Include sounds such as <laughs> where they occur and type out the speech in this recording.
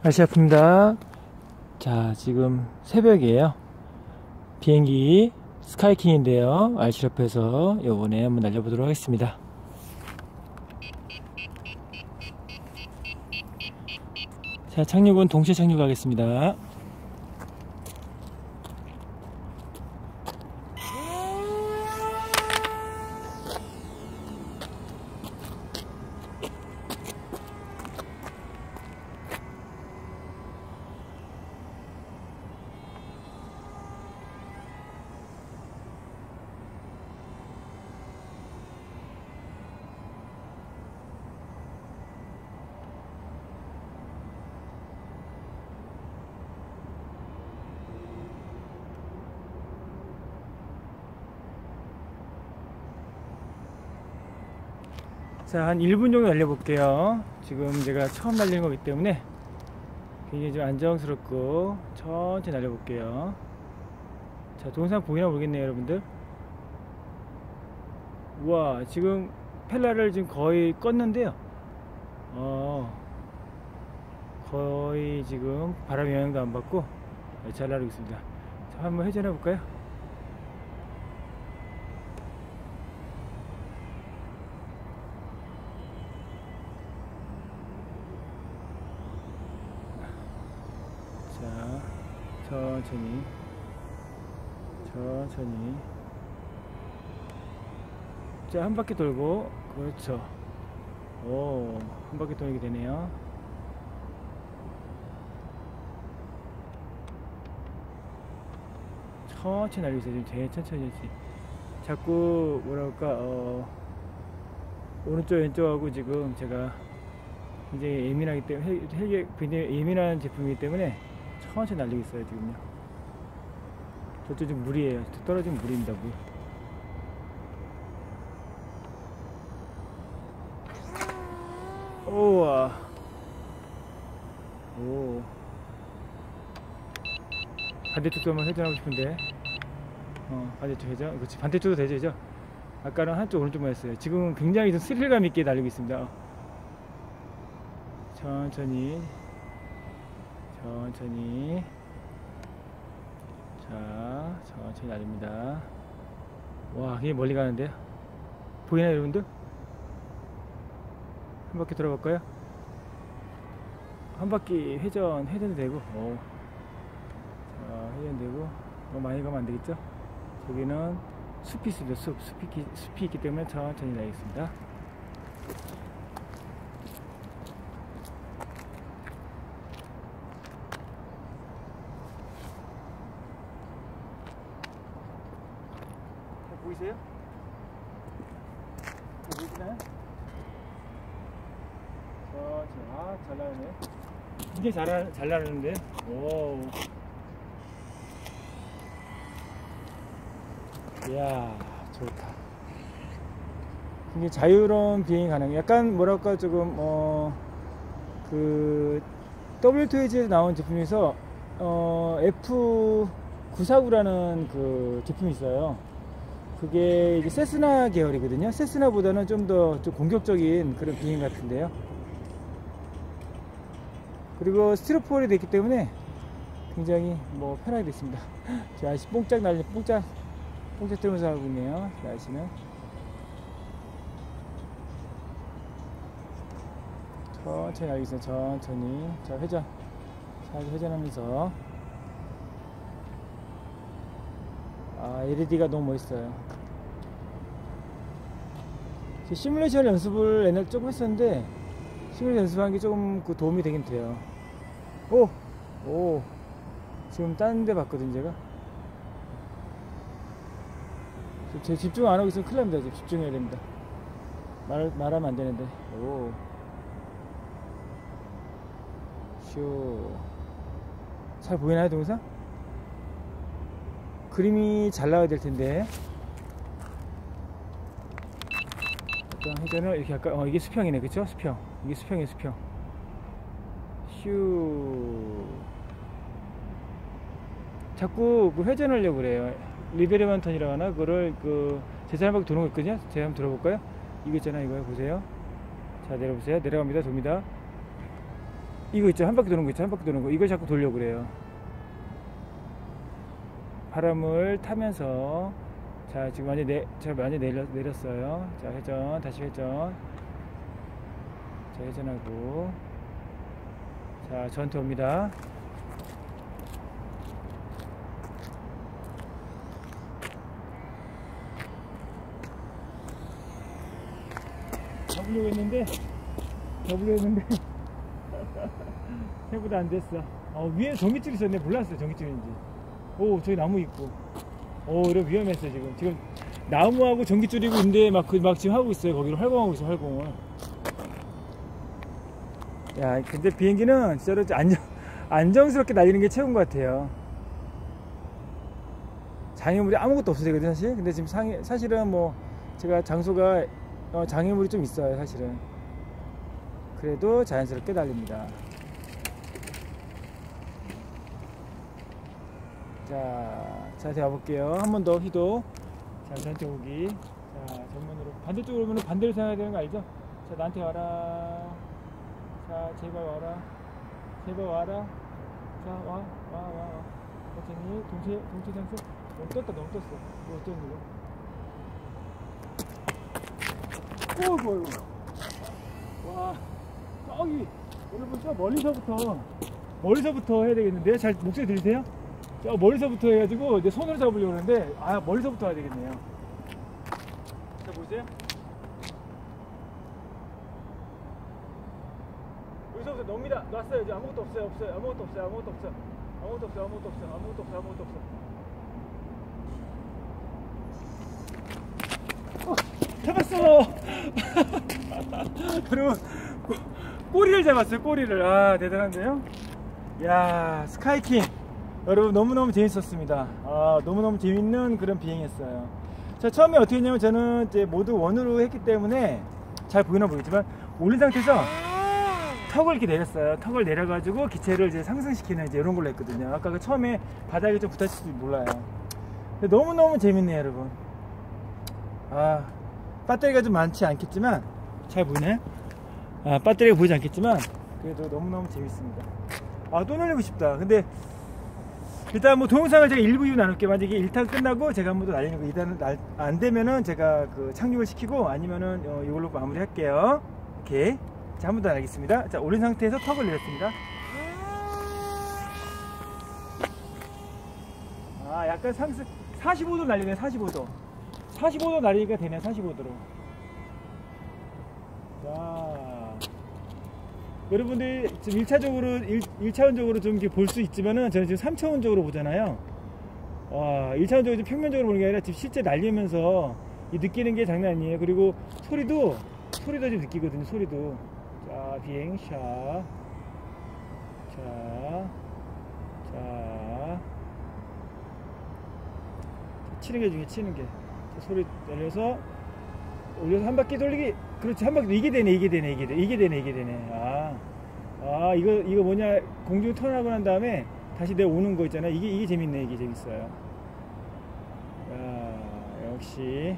아시아프입니다. 자, 지금 새벽이에요. 비행기 스카이킹인데요. 알시럽에서 요번에 한번 날려보도록 하겠습니다. 자, 착륙은 동시에 착륙하겠습니다. 자, 한 1분 정도 날려볼게요. 지금 제가 처음 날리는 거기 때문에 굉장히 좀 안정스럽고 천천히 날려볼게요. 자, 동영상 보이나 모르겠네요, 여러분들. 우와, 지금 펠라를 지금 거의 껐는데요. 어, 거의 지금 바람 영향도 안 받고 잘 나르고 있습니다. 자, 한번 회전해 볼까요? 자, 천천히, 천천히. 자, 한 바퀴 돌고, 그렇죠. 오, 한 바퀴 돌게 되네요. 천천히 날리세요. 지금 제일 천천히 자꾸, 뭐랄까, 어, 오른쪽, 왼쪽하고 지금 제가 굉장히 예민하기 때문에 헬- 헬기 굉장히 예민한 제품이기 때문에 천천히 날리고 있어요 지금요 저쪽 지금 물이에요. 저 떨어진 물입니다 물 오와. 오. 반대쪽도 한번 회전하고 싶은데. 어 반대쪽 회전? 그렇지. 반대쪽도 되죠 그죠? 아까는 한쪽 오른쪽만 했어요. 지금은 굉장히 좀 스릴감 있게 날리고 있습니다. 어. 천천히. 천천히 자 천천히 날립니다 와 이게 멀리 가는데요 보이나요 여러분들? 한 바퀴 돌아볼까요? 한 바퀴 회전 회전도 되고 오. 자 회전되고 너무 많이 가면 안 되겠죠? 저기는 숲이 있습니다 숲 숲이, 숲이 있기 때문에 천천히 날리겠습니다 보이세요? 어, 보이시나요? 어, 저, 아, 잘 나가네. 굉장히 잘, 잘 나가는데. 오. 이야, 좋다. 굉장히 자유로운 비행이 가능해요. 약간, 뭐랄까, 조금, 어, 그, W2H에서 나온 제품에서, 어, F949라는 그 제품이 있어요. 그게 이제 세스나 계열이거든요. 세스나보다는 좀더 좀 공격적인 그런 비행 같은데요. 그리고 스티로폴이 됐기 때문에 굉장히 뭐 편하게 됐습니다. <laughs> 저 아저씨 뽕짝 날리 뽕짝 뽕짝 들면서 하고 있네요. 저 아저씨는 천천히 알겠습니다. 천천히 자 회전 자 회전하면서 아 LED가 너무 멋있어요. 제 시뮬레이션 연습을 옛날 조금 했었는데 시뮬레이션 연습하는 게 조금 그 도움이 되긴 돼요. 오! 오! 지금 딴데 봤거든 제가. 제 집중 안 하고 있으면 큰일 납니다. 집중해야 됩니다. 말, 말하면 안 되는데. 오. 쇼. 잘 보이나요, 동영상? 그림이 잘 나와야 될 텐데. 어떤 회전을 이렇게 할까? 어, 이게 수평이네. 그쵸? 수평. 이게 수평이에요, 수평. 휴. 자꾸 그 회전하려고 그래요. 리베르만 턴이라고 하나? 그거를 그, 바퀴 도는 거 있거든요? 제가 한번 들어볼까요? 이거 있잖아, 이거 보세요. 자, 내려보세요. 내려갑니다. 돕니다. 이거 있죠 한 바퀴 도는 거 있죠 한 바퀴 도는 거 이걸 자꾸 돌려 그래요 바람을 타면서 자 지금 완전 내, 제가 완전 내려, 내렸어요. 자 회전 다시 회전. 자 회전하고. 자 전투 옵니다. 잡으려고 했는데 잡으려고 했는데 <laughs> 생각보다 안 됐어. 어, 위에 전기줄 있었네. 몰랐어요 전기줄인지 오 저기 나무 있고. 오 이러 위험했어 지금. 지금 나무하고 전기 줄이고 있는데 막, 그, 막 지금 하고 있어요. 거기를 활공하고 있어 활공을. 야 근데 비행기는 진짜로 안정, <laughs> 안정스럽게 날리는 게 최고인 것 같아요. 장애물이 아무것도 없어요 사실? 근데 지금 상해, 사실은 뭐 제가 장소가 어, 장애물이 좀 있어요 사실은. 그래도 자연스럽게 달립니다 자 자세히 와볼게요. 한 번 더 휘도. 자 전체 오기 자 정면으로 반대쪽으로 오면 반대로 생각해야 되는 거 알죠? 자 나한테 와라. 자 제발 와라. 제발 와라. 자 와 와 와와. 천천히 동체 동체 상승 너무 떴다 너무 떴어. 이거 어쩌는 거야? 어이구 어이구 와 저기. 여러분 저 멀리서부터 멀리서부터 해야 되겠는데요? 잘 목소리 들리세요? 저 멀리서부터 해가지고 내 손으로 잡으려고 하는데 아 멀리서부터 해야 되겠네요. 자 보세요? 여기서부터 놉니다. 놨어요. 이제 아무것도 없어요. 없어요. 아무것도 없어요. 아무것도 없어요. 아무것도 없어요. 아무것도 없어요. 아무것도 없어요. 아무것도 없어요. 어, 잡았어 여러분 <laughs> 꼬- 꼬리를 잡았어요. 꼬리를. 아 대단한데요? 야 스카이킹 여러분 너무너무 재밌었습니다. 아 너무너무 재밌는 그런 비행이었어요. 자 처음에 어떻게 했냐면 저는 이제 모두 원으로 했기 때문에 잘 보이나 모르겠지만 올린 상태에서 턱을 이렇게 내렸어요. 턱을 내려가지고 기체를 이제 상승시키는 이제 이런 걸로 했거든요. 아까 그 처음에 바닥에 좀 붙었을지 몰라요. 너무너무 재밌네요 여러분. 아 배터리가 좀 많지 않겠지만 잘 보이나요? 아 배터리가 보이지 않겠지만 그래도 너무너무 재밌습니다. 아또 날리고 싶다. 근데 일단 뭐 동영상을 제가 1부 2부 나눌게요. 만약에 1탄 끝나고 제가 한 번 더 날리는 거 2탄 안 되면은 제가 그 착륙을 시키고 아니면은 어, 이걸로 마무리 할게요. 오케이. 자 한 번 더 날리겠습니다. 자 올린 상태에서 턱을 내렸습니다. 아 약간 상승 45도 날리네 45도. 45도 날리니까 되네 45도로. 자 여러분들 지금 1차적으로 1, 차원적으로 좀 이렇게 볼 수 있지만은 저는 지금 3차원적으로 보잖아요. 와 1차원적으로 좀 평면적으로 보는 게 아니라 지금 실제 날리면서 이 느끼는 게 장난 아니에요. 그리고 소리도 소리도 좀 느끼거든요 소리도. 자 비행 샷 자, 자, 치는 게 중에 치는 게. 자, 소리 내려서 올려서 한 바퀴 돌리기 그렇지 한 바퀴 이게 되네 이게 되네 이게 되네 이게 되네 이게 되네. 아, 아 이거 이거 뭐냐 공중 턴하고 난 다음에 다시 내 오는 거 있잖아. 이게 이게 재밌네 이게 재밌어요. 야 역시